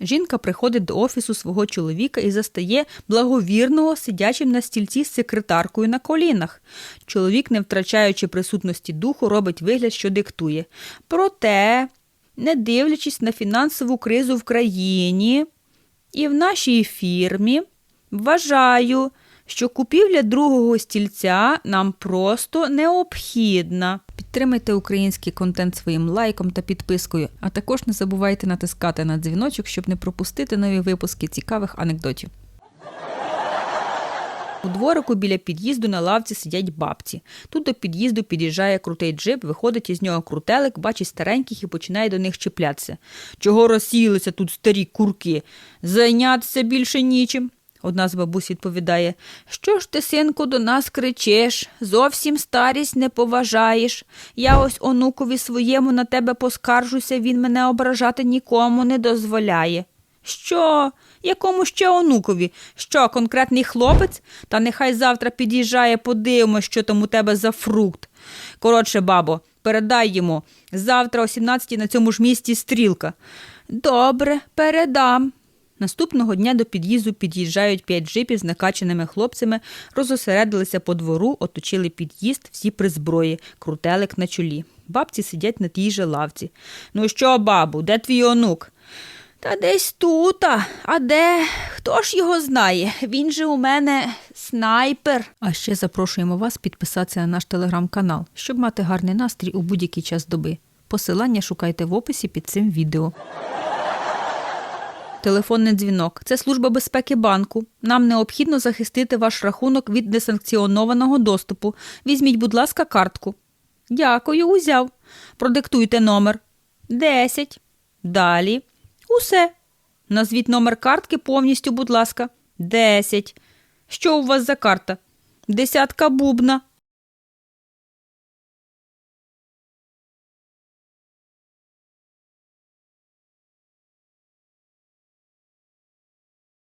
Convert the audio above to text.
Жінка приходить до офісу свого чоловіка і застає благовірного сидячим на стільці з секретаркою на колінах. Чоловік, не втрачаючи присутності духу, робить вигляд, що диктує. Проте, не дивлячись на фінансову кризу в країні і в нашій фірмі, вважаю, що купівля другого стільця нам просто необхідна. Підтримайте український контент своїм лайком та підпискою, а також не забувайте натискати на дзвіночок, щоб не пропустити нові випуски цікавих анекдотів. У дворику біля під'їзду на лавці сидять бабці. Тут до під'їзду під'їжджає крутий джип, виходить із нього крутелик, бачить стареньких і починає до них чіплятися. Чого розсілися тут старі курки? Зайнятися більше нічим. Одна з бабусь відповідає, що ж ти, синку, до нас кричиш? Зовсім старість не поважаєш. Я ось онукові своєму на тебе поскаржуся, він мене ображати нікому не дозволяє. Що? Якому ще онукові? Що, конкретний хлопець? Та нехай завтра під'їжджає, подивимось, що там у тебе за фрукт. Коротше, бабо, передай йому. Завтра о 17 на цьому ж місці стрілка. Добре, передам. Наступного дня до під'їзду під'їжджають п'ять джипів з накачаними хлопцями, розосередилися по двору, оточили під'їзд, всі при зброї, крутелик на чолі. Бабці сидять на тій же лавці. Ну що, бабу, де твій онук? Та десь тута. А де? Хто ж його знає? Він же у мене снайпер. А ще запрошуємо вас підписатися на наш телеграм-канал, щоб мати гарний настрій у будь-який час доби. Посилання шукайте в описі під цим відео. Телефонний дзвінок. Це служба безпеки банку. Нам необхідно захистити ваш рахунок від несанкціонованого доступу. Візьміть, будь ласка, картку. Дякую, узяв. Продиктуйте номер. Десять. Далі. Усе. Назвіть номер картки повністю, будь ласка. Десять. Що у вас за карта? Десятка бубна.